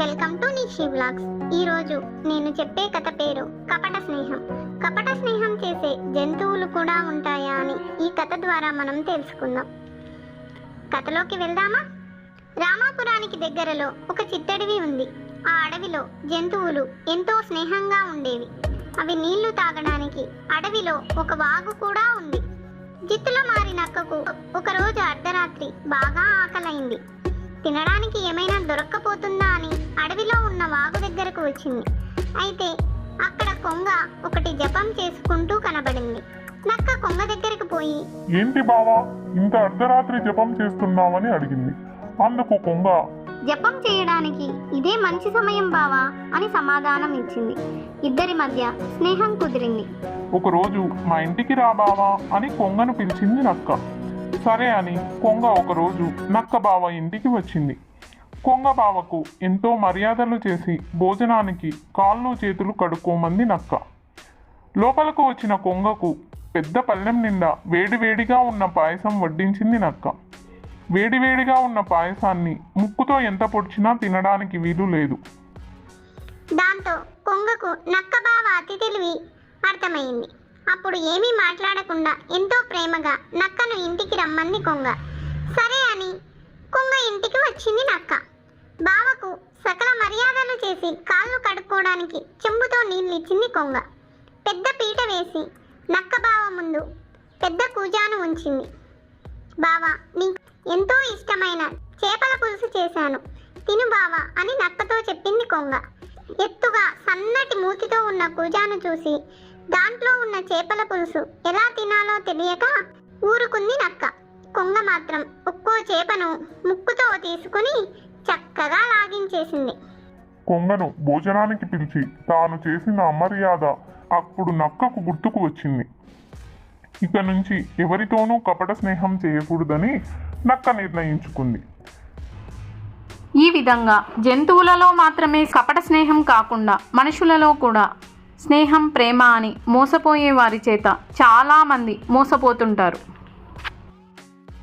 Welcome to Nishi blogs. ఈరోజు నేను చెప్పే కథ పేరు కపట స్నేహం. కపట స్నేహం చేసే జంతువులు కూడా ఉంటాయా అని ఈ కథ ద్వారా మనం తెలుసుకుందాం. కథలోకి వెళ్దామా? రామాపురానికి దగ్గరలో ఒక చిత్తడివి ఉంది. ఆ అడవిలో జంతువులు ఎంతో స్నేహంగా ఉండేవి. అవి నీళ్ళు తాగడానికి అడవిలో ఒక వాగు కూడా ఉంది. జిత్తులో మారిన అక్కకు ఒకరోజు అర్ధరాత్రి బాగా ఆకలైంది. తినడానికి ఏమైనా దొరక్కపోతుందా అని అడవిలో ఉన్న వాగు దగ్గరకు వచ్చింది. అయితే అక్కడ కొంగ ఒకటి జపం చేసుకుంటూ కనబడింది. నక్క కొంగ దగ్గరకు పోయి ఏంటి బావా ఇంత అర్ధరాత్రి జపం చేస్తున్నావని అడిగింది. అందుకు కొంగ జపం చేయడానికి ఇదే మంచి సమయం బావా అని సమాధానం ఇచ్చింది. ఇద్దరి మధ్య స్నేహం కుదిరింది. ఒకరోజు మా ఇంటికి రా బావా అని కొంగను పిలిచింది నక్క. సరే అని కొంగ ఒకరోజు నక్క బావ ఇంటికి వచ్చింది. కొంగ బావకు ఎంతో మర్యాదలు చేసి భోజనానికి కాళ్ళు చేతులు కడుక్కోమంది నక్క. లోపలకు వచ్చిన కొంగకు పెద్ద పళ్ళెం నిండా వేడివేడిగా ఉన్న పాయసం వడ్డించింది నక్క. వేడివేడిగా ఉన్న పాయసాన్ని ముక్కుతో ఎంత పొడిచినా తినడానికి వీలు లేదు. దాంతో కొంగకు నక్క బావ అతి తెలివి అర్థమైంది. అప్పుడు ఏమీ మాట్లాడకుండా ఎంతో ప్రేమగా నక్కను ఇంటికి రమ్మంది కొంగ. సరే అని కొంగ ఇంటికి వచ్చింది నక్క. బావకు సకల మర్యాదలు చేసి కాళ్ళు కడుక్కోవడానికి చెంబుతో నీళ్ళు ఇచ్చింది కొంగ. పెద్ద పీట వేసి నక్క బావ ముందు పెద్ద కూజాను ఉంచింది. బావా నీకు ఎంతో ఇష్టమైన చేపల పులుసు చేశాను. తిను బావా అని నక్కతో చెప్పింది కొంగ. ఎత్తుగా సన్నటి మూతితో ఉన్న కూజాను చూసి దాంట్లో ఉన్న చేపల పులుసు ఎలా తినాలో తెలియక ఊరుకుంది నక్క. కొంగ మాత్రం ఒక్కో చేపను ముక్కుతో తీసుకుని చక్కగా లాగించేసింది. కొంగను భోజనానికి పిలిచి తాను చేసిన అమర్యాద అప్పుడు నక్కకు గుర్తుకు వచ్చింది. ఇక నుంచి ఎవరితోనూ కపట స్నేహం చేయకూడదని నక్క నిర్ణయించుకుంది. ఈ విధంగా జంతువులలో మాత్రమే కపట స్నేహం కాకుండా మనుషులలో కూడా స్నేహం ప్రేమ అని మోసపోయే వారి చేత చాలామంది మోసపోతుంటారు.